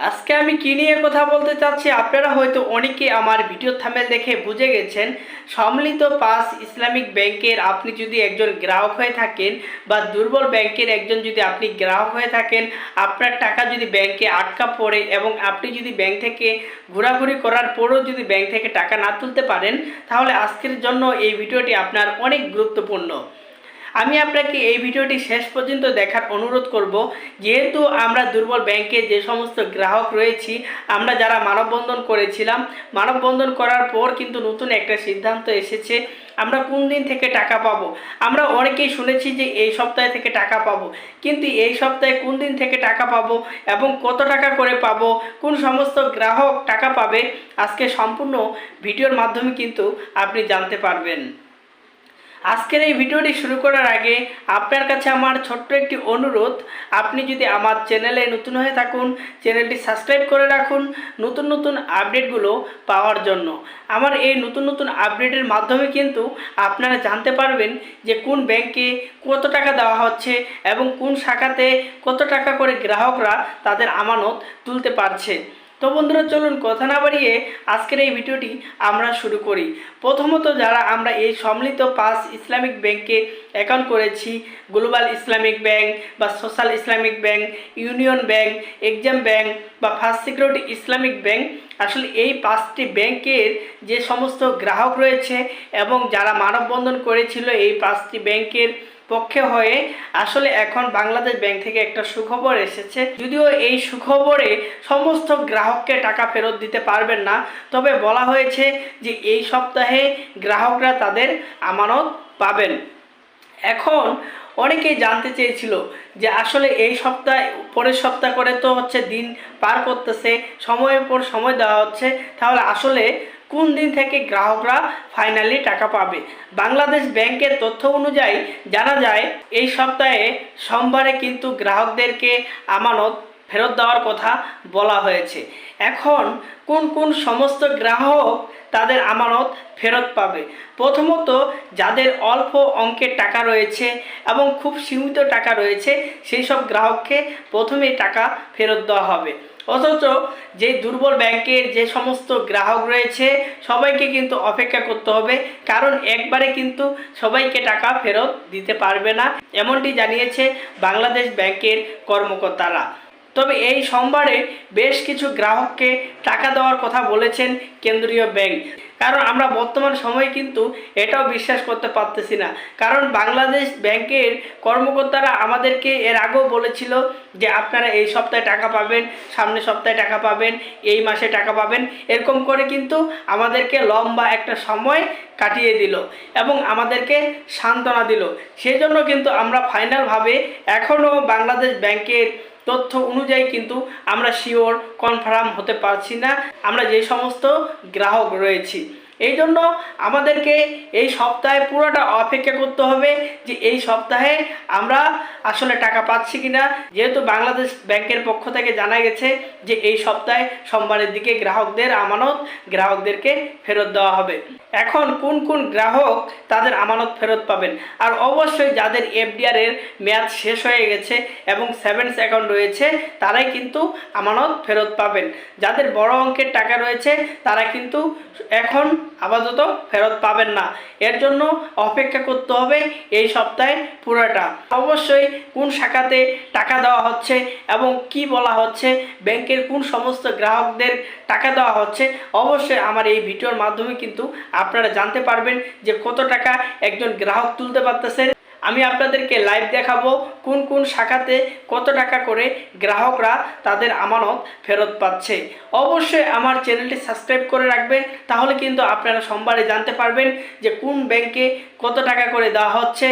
আজকে আমি কি নিয়ে কথা বলতে চাচ্ছি, আপনারা হয়তো অনেকে আমার ভিডিও থামেল দেখে বুঝে গেছেন, সম্মিলিত পাস ইসলামিক ব্যাংকের আপনি যদি একজন গ্রাহক হয়ে থাকেন বা দুর্বল ব্যাংকের একজন যদি আপনি গ্রাহক হয়ে থাকেন, আপনার টাকা যদি ব্যাংকে আটকা পড়ে এবং আপনি যদি ব্যাংক থেকে ঘোরাঘুরি করার পরেও যদি ব্যাংক থেকে টাকা না তুলতে পারেন, তাহলে আজকের জন্য এই ভিডিওটি আপনার অনেক গুরুত্বপূর্ণ। আমি আপনাকে এই ভিডিওটি শেষ পর্যন্ত দেখার অনুরোধ করব। যেহেতু আমরা দুর্বল ব্যাংকে যে সমস্ত গ্রাহক রয়েছি, আমরা যারা মানববন্ধন করেছিলাম, মানববন্ধন করার পর কিন্তু নতুন একটা সিদ্ধান্ত এসেছে, আমরা কোন দিন থেকে টাকা পাবো? আমরা অনেকেই শুনেছি যে এই সপ্তাহে থেকে টাকা পাবো, কিন্তু এই সপ্তাহে কোন দিন থেকে টাকা পাবো এবং কত টাকা করে পাবো, কোন সমস্ত গ্রাহক টাকা পাবে, আজকে সম্পূর্ণ ভিডিওর মাধ্যমে কিন্তু আপনি জানতে পারবেন। আজকের এই ভিডিওটি শুরু করার আগে আপনার কাছে আমার ছোট্ট একটি অনুরোধ। আপনি যদি আমার চ্যানেলে নতুন হয়ে থাকুন, চ্যানেলটি সাবস্ক্রাইব করে রাখুন নতুন নতুন আপডেটগুলো পাওয়ার জন্য। আমার এই নতুন নতুন আপডেটের মাধ্যমে কিন্তু আপনারা জানতে পারবেন যে কোন ব্যাংকে কত টাকা দেওয়া হচ্ছে এবং কোন শাখাতে কত টাকা করে গ্রাহকরা তাদের আমানত তুলতে পারছে। তো বন্ধুরা, চলুন কথা না বাড়িয়ে আজকের এই ভিডিওটি আমরা শুরু করি। প্রথমত যারা আমরা এই সম্মিলিত পাস ইসলামিক ব্যাংকে অ্যাকাউন্ট করেছি গ্লোবাল ইসলামিক ব্যাংক বা social Islamic bank union bank Exim bank বা ফার্স্ট সিকিউরিটি ইসলামিক ব্যাংক আসলে এই পাঁচটি ব্যাংকের যে সমস্ত গ্রাহক রয়েছে এবং যারা মানববন্ধন করেছিল এই পাঁচটি ব্যাংকের পক্ষে হয়ে আসলে এখন বাংলাদেশ ব্যাংক থেকে একটা সুখবর এসেছে। যদিও এই সুখবরে সমস্ত গ্রাহককে টাকা ফেরত দিতে পারবেন না, তবে বলা হয়েছে যে এই সপ্তাহে গ্রাহকরা তাদের আমানত পাবেন। এখন অনেকেই জানতে চেয়েছিল যে আসলে এই সপ্তাহে, পরের সপ্তাহ করে তো হচ্ছে দিন পার করতেছে, সময়ের পর সময় দেওয়া হচ্ছে, তাহলে আসলে কোন দিন থেকে গ্রাহকরা ফাইনালি টাকা পাবে? বাংলাদেশ ব্যাংকের তথ্য অনুযায়ী জানা যায়, এই সপ্তাহে সোমবারে কিন্তু গ্রাহকদেরকে আমানত ফেরত দেওয়ার কথা বলা হয়েছে। এখন কোন কোন সমস্ত গ্রাহক তাদের আমানত ফেরত পাবে? প্রথমত, যাদের অল্প অঙ্কের টাকা রয়েছে এবং খুব সীমিত টাকা রয়েছে, সেই সব গ্রাহককে প্রথমে টাকা ফেরত দেওয়া হবে। অথচ যে দুর্বল ব্যাংকের যে সমস্ত গ্রাহক রয়েছে, সবাইকে কিন্তু অপেক্ষা করতে হবে। কারণ একবারে কিন্তু সবাইকে টাকা ফেরত দিতে পারবে না, এমনটি জানিয়েছে বাংলাদেশ ব্যাংকের কর্মকর্তারা। তবে এই সোমবারে বেশ কিছু গ্রাহককে টাকা দেওয়ার কথা বলেছেন কেন্দ্রীয় ব্যাংক। কারণ আমরা বর্তমান সময়ে কিন্তু এটাও বিশ্বাস করতে পারতেছি না। কারণ বাংলাদেশ ব্যাংকের কর্মকর্তারা আমাদেরকে এর আগেও বলেছিল যে আপনারা এই সপ্তাহে টাকা পাবেন, সামনের সপ্তাহে টাকা পাবেন, এই মাসে টাকা পাবেন। এরকম করে কিন্তু আমাদেরকে লম্বা একটা সময় কাটিয়ে দিল এবং আমাদেরকে সান্ত্বনা দিল। সেজন্য কিন্তু আমরা ফাইনালভাবে এখনও বাংলাদেশ ব্যাংকের তথ্য অনুযায়ী কিন্তু আমরা শিওর কনফার্ম হতে পারছি না। আমরা যে সমস্ত গ্রাহক রয়েছি। এই জন্য আমাদেরকে এই সপ্তাহে পুরোটা অপেক্ষা করতে হবে যে এই সপ্তাহে আমরা আসলে টাকা পাচ্ছি কিনা। যেহেতু বাংলাদেশ ব্যাংকের পক্ষ থেকে জানা গেছে যে এই সপ্তাহে সোমবারের দিকে গ্রাহকদের আমানত, গ্রাহকদেরকে ফেরত দেওয়া হবে। এখন কোন কোন গ্রাহক তাদের আমানত ফেরত পাবেন? আর অবশ্যই যাদের এফডিআর এর মেয়াদ শেষ হয়ে গেছে এবং সেভেন্স অ্যাকাউন্ট রয়েছে, তারাই কিন্তু আমানত ফেরত পাবেন। যাদের বড় অঙ্কের টাকা রয়েছে, তারা কিন্তু এখন আপাতত ফেরত পাবেন না। এর জন্য অপেক্ষা করতে হবে এই সপ্তাহে পুরোটা। অবশ্যই কোন শাখাতে টাকা দেওয়া হচ্ছে এবং কি বলা হচ্ছে, ব্যাংকের কোন সমস্ত গ্রাহকদের টাকা দেওয়া হচ্ছে, অবশ্যই আমার এই ভিডিওর মাধ্যমে কিন্তু আপনারা জানতে পারবেন যে কত টাকা একজন গ্রাহক তুলতে পারতেছে। আমি আপনাদেরকে লাইভ দেখাবো কোন কোন শাখাতে কত টাকা করে গ্রাহকরা তাদের আমানত ফেরত পাচ্ছে। অবশ্যই আমার চ্যানেলটি সাবস্ক্রাইব করে রাখবেন, তাহলে কিন্তু আপনারা সোমবারে জানতে পারবেন যে কোন ব্যাংকে কত টাকা করে দেওয়া হচ্ছে।